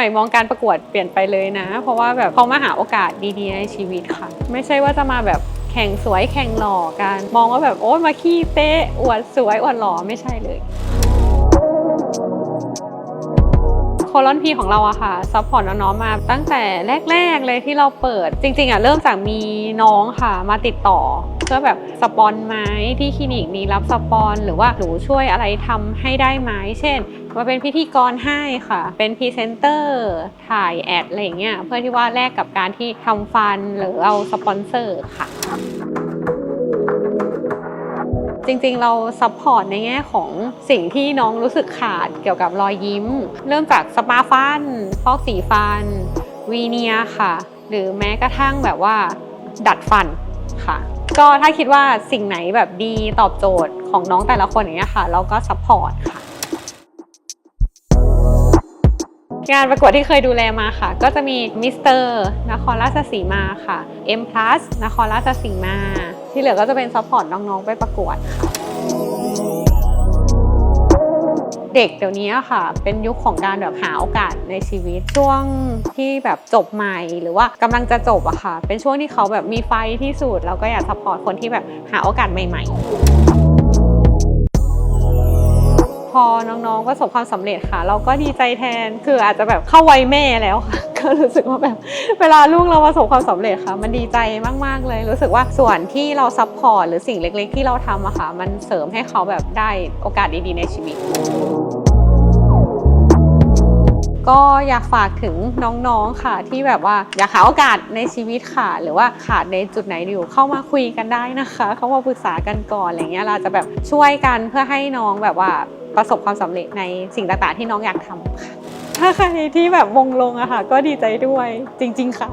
ม่มองการประกวดเปลี่ยนไปเลยนะ เพราะว่าแบบเขามาหาโอกาสดีๆในชีวิตค่ะ ไม่ใช่ว่าจะมาแบบแข่งสวยแข่งหล่อกัน มองว่าแบบโอ้ยมาขี้เป๊ะอวดสวยอวดหล่อไม่ใช่เลย โคลอนพีของเราอะค่ะซัพพอร์ตน้องๆมาตั้งแต่แรก ๆเลยที่เราเปิด จริง ๆอะเริ่มจากมีน้องค่ะ มาติดต่อเพื่อแบบสปอนไหมที่คลินิกนี้รับสปอน หรือว่าหนูช่วยอะไรทำให้ได้ไหมเช่นมาเป็นพิธีกรให้ค่ะ เป็นพรีเซนเตอร์ถ่ายแอดอะไรอย่างเงี้ยเพื่อที่ว่าแลกกับการที่ทำฟันหรือเอาสปอนเซอร์ค่ะ จริงๆ เราซัพพอร์ตในแง่ของสิ่งที่น้องรู้สึกขาดเกี่ยวกับรอยยิ้ม เริ่มจากสปาฟัน ฟอกสีฟัน วีเนียค่ะ หรือแม้กระทั่งแบบว่า ดัดฟันค่ะ ก็ถ้าคิดว่าสิ่งไหนแบบดีตอบโจทย์ของน้องแต่ละคนอย่างเงี้ยค่ะ เราก็ซัพพอร์ตค่ะงานประกวดที่เคยดูแลมาค่ะ ก็จะมีมิสเตอร์นครราชสีมาค่ะ M นครราชสีมา ที่เหลือก็จะเป็นซัพพอร์ตน้องๆ ไปประกวดค่ะเด็กเดี๋ยวนี้ค่ะ เป็นยุคของการแบบหาโอกาสในชีวิตช่วงที่แบบจบใหม่ หรือว่ากำลังจะจบอะค่ะ เป็นช่วงที่เขาแบบมีไฟที่สุดเราก็อยากซัพพอร์ตคนที่แบบหาโอกาสใหม่ ๆ พอน้องๆประสบความสำเร็จค่ะ เราก็ดีใจแทนคืออาจจะแบบเข้าวัยแม่แล้วค่ะ ก็รู้สึกว่าแบบเวลาลูกเราประสบความสำเร็จค่ะ มันดีใจมาก ๆ เลย รู้สึกว่าส่วนที่เราซัพพอร์ตหรือสิ่งเล็ก ๆ ที่เราทำอะค่ะ มันเสริมให้เขาแบบได้โอกาสดีๆ ในชีวิตก็อยากฝากถึงน้องๆ ค่ะ ที่แบบว่าอยากหาโอกาสในชีวิตค่ะ หรือว่าขาดในจุดไหนอยู่เข้ามาคุยกันได้นะคะ เข้ามาปรึกษากันก่อนอะไรเงี้ยเราจะแบบช่วยกันเพื่อให้น้องแบบว่าประสบความสำเร็จในสิ่งต่างๆ ที่น้องอยากทำค่ะ ถ้าใครที่แบบมงลงอะค่ะ ก็ดีใจด้วยจริง ๆ ค่ะ